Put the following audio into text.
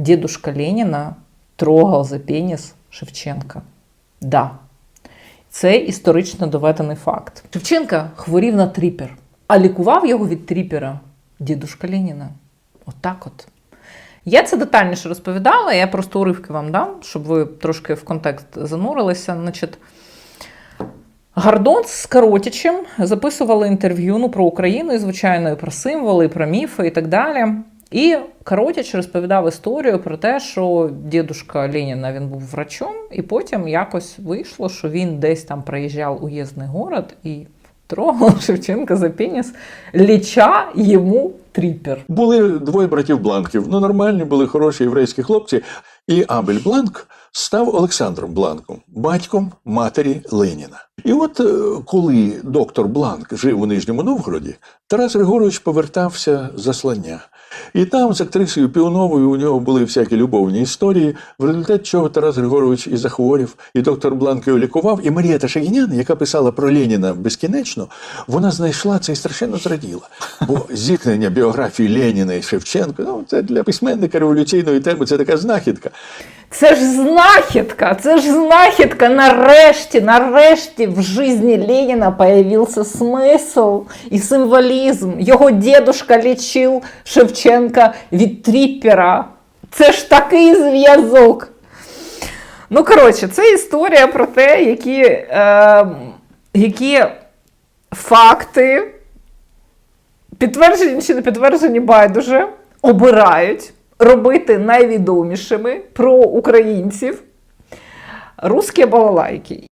дедушка Ленина трогав за пеніс Шевченка. Да. Це історично доведений факт. Шевченка хворів на тріпер, а лікував його від тріпера дідушка Леніна. Отак от. Я це детальніше розповідала, я просто уривки вам дам, щоб ви трошки в контекст занурилися. Значить, Гордон з Каротічем записували інтерв'ю ну, про Україну, і, звичайно, і про символи, і про міфи і так далі. І Каротіч розповідав історію про те, що дідушка Леніна він був врачом, і потім якось вийшло, що він десь там приїжджав уїздний город і трогав Шевченка за пеніс, ліча йому тріпер. Були двоє братів Бланків. Ну, нормальні були хороші єврейські хлопці. І Абель Бланк став Олександром Бланком, батьком матері Леніна. І от е, коли доктор Бланк жив у Нижньому Новгороді, Тарас Григорович повертався з заслання. І там з актрисою Піоновою у нього були всякі любовні історії, в результаті чого Тарас Григорович і захворів, і доктор Бланк його лікував. І Марія Ташагінян, яка писала про Леніна безкінечно, вона знайшла це і страшенно зраділа. Бо зіткнення біографії Леніна і Шевченка, ну це для письменника революційної теми, це така знахідка. Це ж знахідка, це ж знахідка. Нарешті, нарешті в житті Леніна появився смисл і символізм. Його дедушка лічив Шевченка від тріпера. Це ж такий зв'язок. Ну, коротше, це історія про те, які, е, які факти, підтверджені чи не підтверджені байдуже, обирають робити найвідомішими про українців русські балалайки.